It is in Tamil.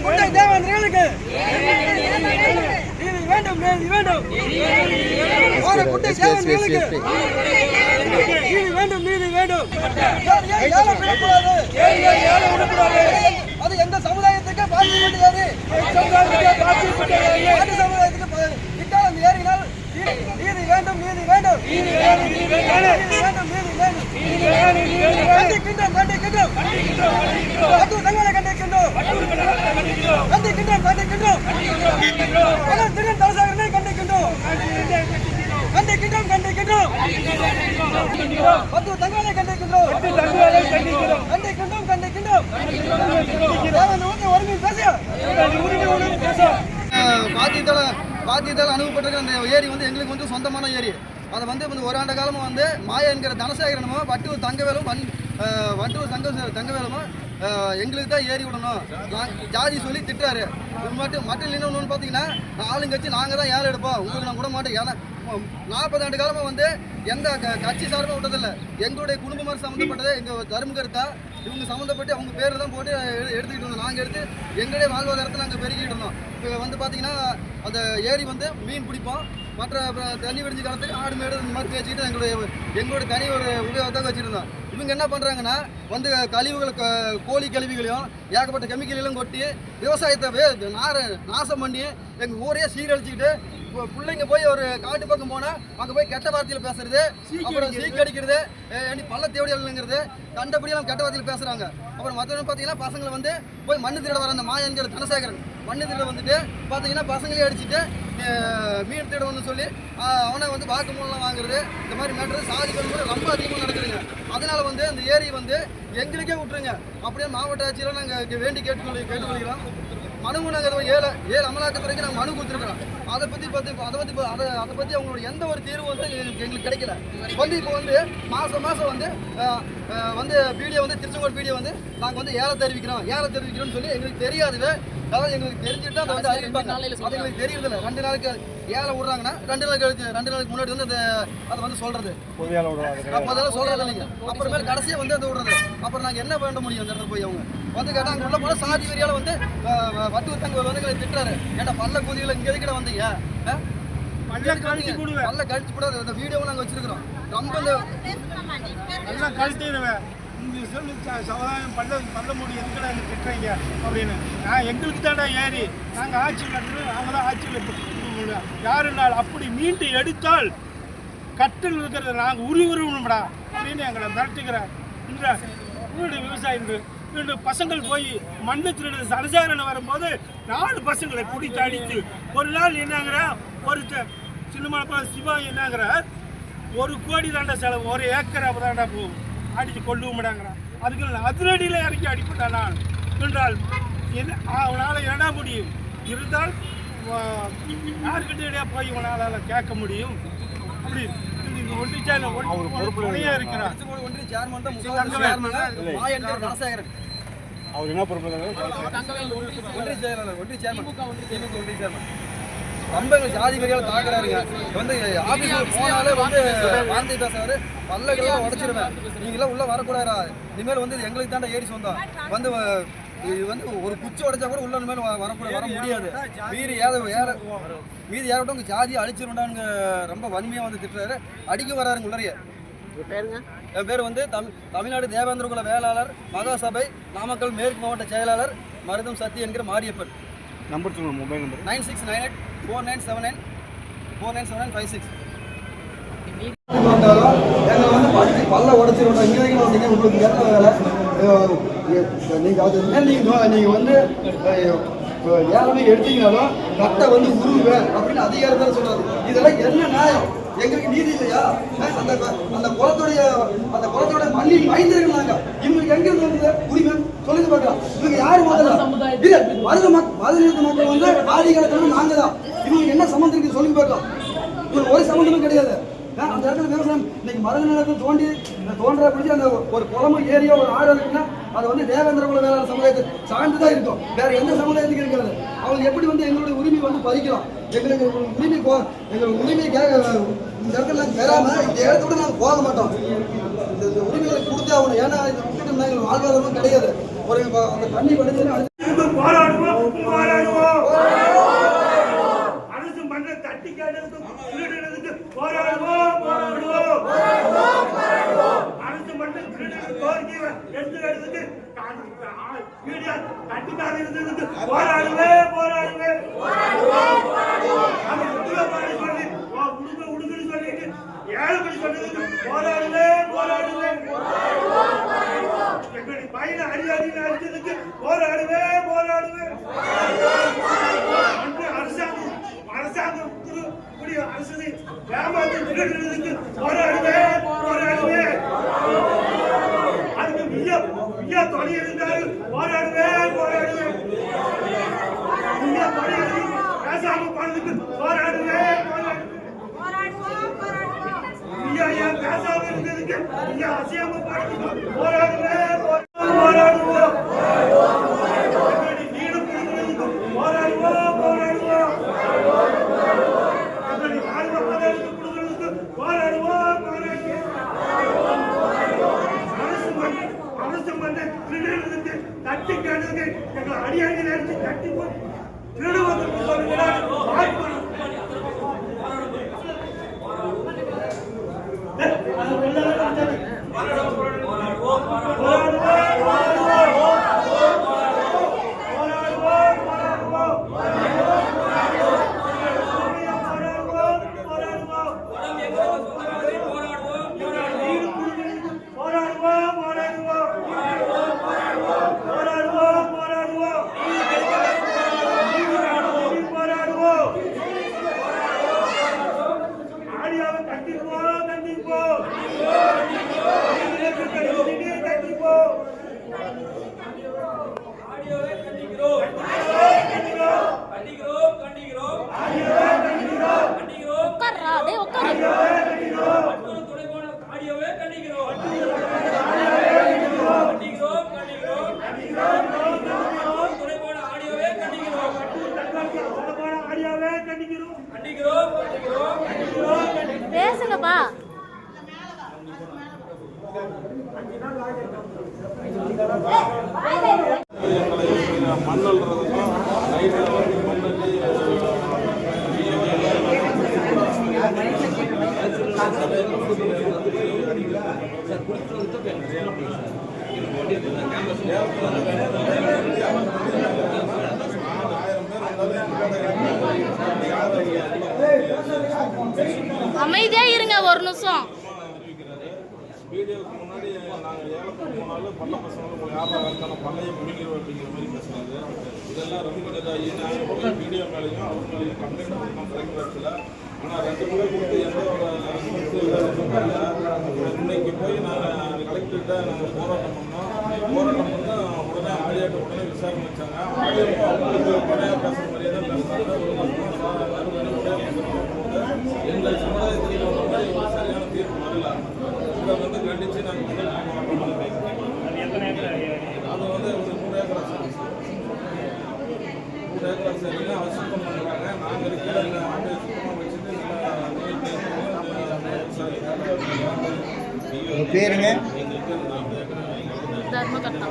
குட்டை தேவேந்திரர்களுக்கு நீதி வேண்டும் நீதி வேண்டும். ஓர குட்டை தேவேந்திரர்களுக்கு நீதி வேண்டும் நீதி வேண்டும். ஏன் ஏன் ஏழை விடக்கூடாது? அது எந்த சமுதாயத்துக்கு பாதிக்கப்பட்டது? மாட்டு சமுதாயத்துக்கு விட்டால் அந்த ஏரியினால் நீ- நீதி வேண்டும் நீதி வேண்டும். நீதி வேண்டும் நீதி வேண்டும். கண்டிக்கின்றோம் கண்டிக்கின்றோம். மத்து தங்களை கண்டிக்கின்றோம். கண்டிக்கின்றோம் மலர் திடன் தலசாகரனை கண்டிக்கின்றோம் கண்டிக்கின்றோம் கண்டிக்கின்றோம் மத்து தங்களை கண்டிக்கின்றோம் கண்டிக்கின்றோம் கண்டிக்கின்றோம் தேவன் ஊங்க ஒருங்கி பேசியா பாத்தியத்தால் பாத்தியத்தால் அனுப்பப்பட்டிருக்கிற அந்த ஏரி வந்து எங்களுக்கு வந்து சொந்தமான ஏரி. அதை வந்து வந்து ஒரு ஆண்டு காலமும் வந்து மாயா என்கிற தனசேகரனுமோ வட்டூர் தங்கவேலும் வன் அஹ், வட்டூர் தங்க தங்கவேலுமோ எங்களுக்கு தான் ஏறி விடணும். ஜாதி சொல்லி திட்டுறாரு. மட்டும் மட்டும் இல்லைன்னு ஒன்று பார்த்தீங்கன்னா ஆளுங்கட்சி நாங்கள் தான் ஏழை எடுப்போம். உங்களுக்கு நான் கூட மாட்டேன். ஏன்னா நாற்பது ஆண்டு காலமாக வந்து எந்த க- கட்சி சார்பாக விட்டதில்லை. எங்களுடைய குடும்பமாக சம்மந்தப்பட்டது எங்கள் தர்மகர்த்தா இவங்க சம்மந்தப்பட்டு அவங்க பேர் தான் போட்டு எடுத்துக்கிட்டு இருந்தோம் நாங்கள் எடுத்து எங்களுடைய வாழ்வாதாரத்தை நாங்கள் பெருக்கிட்டு இருந்தோம். இப்போ வந்து பார்த்தீங்கன்னா அந்த ஏரி வந்து மீன் பிடிப்போம். மற்ற தண்ணி வெடிஞ்ச காலத்துக்கு ஆடு மேடு இந்த மாதிரி வச்சுக்கிட்டு எங்களுடைய எங்களோட தனி ஒரு உபயோகத்தை வச்சுருந்தோம் இவங்க என்ன பண்ணுறாங்கன்னா வந்து கழிவுகளை கோழி கழிவுகளையும் ஏகப்பட்ட கெமிக்கலையும் கொட்டி விவசாயத்தை நார நாசம் பண்ணி எங்கள் ஊரையே சீரழிச்சிக்கிட்டு பிள்ளைங்க போய் ஒரு காட்டு பக்கம் போனால் அங்கே போய் கெட்ட வார்த்தையில் பேசுறது அப்புறம் சீக்கடிக்கிறது. ஏண்டி பள்ள தேவடி இல்லைங்கிறது கண்டபடியெல்லாம் கெட்ட வார்த்தையில் பேசுகிறாங்க அப்புறம் மற்றவங்க பார்த்தீங்கன்னா பசங்களை வந்து போய் மண்ணு திருட வர அந்த மாயன்கிற தனசேகரன் மண்ணு திருட வந்துட்டு பார்த்தீங்கன்னா பசங்களே அடிச்சுட்டு மீன் திருடணும்னு சொல்லி அவனை வந்து வாக்குமூலம் வாங்குறது இந்த மாதிரி மேட்ரு சாதி வன்முறை ரொம்ப அதிகமாக நடக்குதுங்க. அதனால வந்து அந்த ஏரி வந்து எங்களுக்கே விட்டுருங்க. அப்படியே மாவட்ட ஆட்சியில் நாங்கள் வேண்டி கேட்டுக்கொள்ள கேட்டுக்கொள்கிறோம். மனு நாங்கள் ஏழு ஏழு அமலாக்கத்துறைக்கு நாங்கள் மனு கொடுத்துருக்குறோம். அதை பற்றி பார்த்து அதை பற்றி அதை அதை பற்றி அவங்களோட எந்த ஒரு தீர்வு வந்து எங்களுக்கு எங்களுக்கு கிடைக்கல. வந்து இப்போ வந்து மாதம் மாதம் வந்து வந்து வீடியோ வந்து திருச்செங்கோடு வீடியோ வந்து நாங்கள் வந்து ஏழை தெரிவிக்கிறோம். ஏழை தெரிவிக்கிறோம்னு சொல்லி எங்களுக்கு தெரியாதுங்க. அதாவது எங்களுக்கு தெரிஞ்சுட்டு அதை வந்து அறிவிப்பாங்க. அது எங்களுக்கு தெரியறதில்ல. ரெண்டு நாளைக்கு ஏழை விடுறாங்கன்னா ரெண்டு நாள் கழிச்சு ரெண்டு நாளைக்கு முன்னாடி வந்து அதை வந்து சொல்கிறது அப்போ அதெல்லாம் சொல்றது இல்லைங்க அப்புறமேல் கடைசியா வந்து அதை விடுறது. அப்புறம் நாங்கள் என்ன பண்ண முடியும் அந்த இடத்துல போய் அவங்க? வந்து கேட்டால் அங்கே உள்ள போனால் சாதி வரியால் வந்து வட்டு தங்க வந்து திட்டுறாரு. ஏன்னா பல்ல கூதிகளை இங்கே எதுக்கிட்ட வந்தீங்க? பல்ல கழிச்சு பல்ல கழிச்சு கூட அந்த வீடியோவும் நாங்கள் வச்சிருக்கிறோம். ரொம்ப இந்த சொல்லி ச- சமுதாயம் பல்ல பல்ல மூடி எதுக்கடா எனக்கு திட்டுறீங்க? அப்படின்னு. நான் எங்களுக்கு தானே ஏறி நாங்கள் ஆட்சியில் நடத்துகிறோம் நாங்கள் தான் ஆட்சியில் யாருனால் அப்படி மீண்டு எடுத்தால் கட்டில் இருக்கிறத நாங்கள் உருவிடுவோம்டா அப்படின்னு எங்களை மிரட்டுகிறார் இன்ற வீடு விவசாயம் வீடு பசங்கள் போய் மண்ணு திருடு சரசாரணை வரும்போது நாலு பசங்களை குடித்து அடித்து ஒரு நாள் என்னங்கிற ஒரு சினிமா சிவா என்னங்கிற ஒரு கோடி தாண்டா செலவு. ஒரு ஏக்கர் அப்பதாண்டா போகும் அடித்து கொள்ளுவோம்டாங்கிறான் அதுக்கு நான் அதிரடியில் இறக்கி அடிப்பட்டான் நான். என்றால் என்ன அவனால் என்ன முடியும்? இருந்தால் யார்கிட்டயே போய் இவனால் கேட்க முடியும். அப்படி இந்த ஒன்றிச்சால துணையாக இருக்கிறார் திருச்செங்கோடு ஒன்றிய சேர்மன் தான் சேர்மன் தனசேகரன் அவர் என்ன பொறுப்பு ஒன்றிய செயலாளர் ஒன்றிய சேர்மன் திமுக ஒன்றிய சேர்மன் ரொம்ப எங்களுக்கு ஜாதி வரியால் தாக்குறாருங்க. வந்து ஆபீஸில் போனாலே வந்து வாந்தி பேசுறாரு. பல்லக்கெல்லாம் உடச்சிருவேன். நீங்களாம் உள்ள வரக்கூடாதா இனிமேல் வந்து எங்களுக்கு தாண்டா ஏறி சொந்தம். வந்து இது வந்து ஒரு குச்சி உடைச்சா கூட உள்ள வ- வரக்கூட வர முடியாது. மீறி ஏற ஏற மீதி ஏறட்டும் உங்க ஜாதியை அழிச்சிருண்டாங்க ரொம்ப வன்மையாக வந்து திட்டுறாரு. அடிக்க வராருங்க உள்ளறைய என் பேர் வந்து தமிழ் தமிழ்நாடு தேவேந்திர குல வேளாளர் மகாசபை நாமக்கல் மேற்கு மாவட்ட செயலாளர் மருதம் சத்தி என்கிற மாரியப்பன். நம்பர் சொல்லுங்க mobile number. Nine six nine eight four nine seven nine four nine seven nine five six. எங்களை வந்து பல்ல உடச்சிருவோம் இங்கே வந்தீங்க உங்களுக்கு வேலை. நீங்கள் அது என்ன நீங்கள் நீங்கள் வந்து ஏழமே எடுத்தீங்கனாலும் கட்டை வந்து உருவேன் அப்படின்னு அதிகாரத்தில் சொல்றாரு இதெல்லாம் என்ன நியாயம் எங்களுக்கு நீதி இல்லையா அந்த அந்த குளத்துடைய அந்த குளத்தோட மண்ணி மைந்தர்கள் நாங்க இவங்களுக்கு எங்க இருந்து வந்தது உரிமை சொல்லுங்க பார்க்கலாம் இவங்க யாரு முதல்ல இல்ல மருத மக் மதுரை மக்கள் வந்து ஆதிகாலத்துல நாங்க தான் இவங்களுக்கு என்ன சம்மந்தம் இருக்கு சொல்லுங்க பார்க்கலாம். இவங்களுக்கு ஒரு சம்மந்தமும் கிடையாது. அந்த இடத்துல விவசாயம் இன்னைக்கு மருத நிலத்தை தோண்டி தோன்ற பிடிச்சி அந்த ஒரு குளமோ ஏரியோ ஒரு ஆறு இருக்குன்னா அது வந்து தேவேந்திர குல வேளாண் சமுதாயத்தை சார்ந்து தான் இருக்கும். வேற எந்த சமுதாயத்துக்கு இருக்கிறது அவங்க எப்படி வந்து எங்களுடைய உரிமை வந்து பறிக்கலாம்? எங்களுக்கு உரிமை போ எங்களுக்கு உரிமை கேட்க இந்த இடத்துல பெறாம இந்த இடத்தோட நாங்கள் போக மாட்டோம். இந்த உரிமைகளை கொடுத்தே ஆகணும். ஏன்னா இதை முக்கியம் எங்களுக்கு வாழ்வாதாரமும் கிடையாது. ஒரு அந்த தண்ணி படிச்சுன்னா போராடுவோம் போராடுவோம் போராடுவோம். அரசு மட்டும் திருடர்கள் கோரிக்கை எடுத்துக்கிறதுக்கு கண்டிப்பாக இருந்ததுக்கு போராடுவே போராடுவே நம்ம உடுங்கப்பாடி சொல்லி உடுங்க உடுங்கன்னு சொல்லிட்டு ஏழு மணி சொன்னதுக்கு போராடுவே போராடுவே எங்களுடைய பையனை அடியாடி அடிச்சதுக்கு போராடுவே போராடுவே கூடிய அரசு ஏமாற்றி திருடுறதுக்கு போராடுவே போராடுவே அதுக்கு மிக மிக மிக இருந்து பேசாம போனதுக்கு போராடுவே போராடுவே ஐயா ஐயா பேசாம இருந்ததுக்கு ஐயா அசையாம போனதுக்கு போராடுவே போராடுவோம் எங்களுடைய வீடு பிடிக்கிறதுக்கு போராடுவோம் போராடுவோம் எங்களுடைய வாழ்வாதாரத்தை கொடுக்கிறதுக்கு போராடுவோம் போராடுவோம் அரசு மன்ற அரசு மன்ற திருடர்களுக்கு தட்டி கேட்டதுக்கு எங்கள் அடியாண்டி நினைச்சு தட்டி போய் திருடுவதற்கு சொல்லுகிறார் வாய்ப்பு அது வா மண்ணல்றதுக்கும் நைட்டில் வந்து மண்ணல்லி அமைதியா இருங்க ஒரு நிமிஷம். வீடியோக்கு முன்னாடி நாங்கள் ஏலத்துக்கு போனாலும் பல்ல பசங்களும் வியாபாரம் இருந்தாலும் பல்லையை முடிக்கிறோம் அப்படிங்கிற மாதிரி பேசுனாங்க. இதெல்லாம் ரொம்ப இதாகி நாங்கள் போய் வீடியோ மேலேயும் அவர் மேலேயும் கம்ப்ளைண்ட் பண்ணோம் கலெக்டர் ஆனால் ரெண்டு முறை கொடுத்து எந்த ஒரு இல்லை. இன்னைக்கு போய் நாங்கள் கலெக்டர்கிட்ட நாங்கள் போராட்டம் பண்ணோம். போராட்டம் பண்ணால் உடனே ஆடியாட்ட உடனே விசாரணை வச்சாங்க. ஆடியாவும் அவங்களுக்கு உடனே பேசுகிற மாதிரியே தான் பேசுனாங்க ஒரு மாசமா மறுபடியும் எங்கள் சமுதாயத்தில் ஒரு மாதிரி ஒரு சரியான தீர்ப்பு வரல இதை வந்து கண்டித்து நாங்கள் வந்து போராட்டம் பண்ணி அது வந்து ஒரு நூறு ஏக்கர் சர்வீஸ் நூறு அவர் சுத்தம் பண்ணுறாங்க நாங்கள் இருக்கிற இந்த சுத்தமாக வச்சுட்டு நல்லா பேருங்க? எங்களுக்கு தர்மகர்த்தா.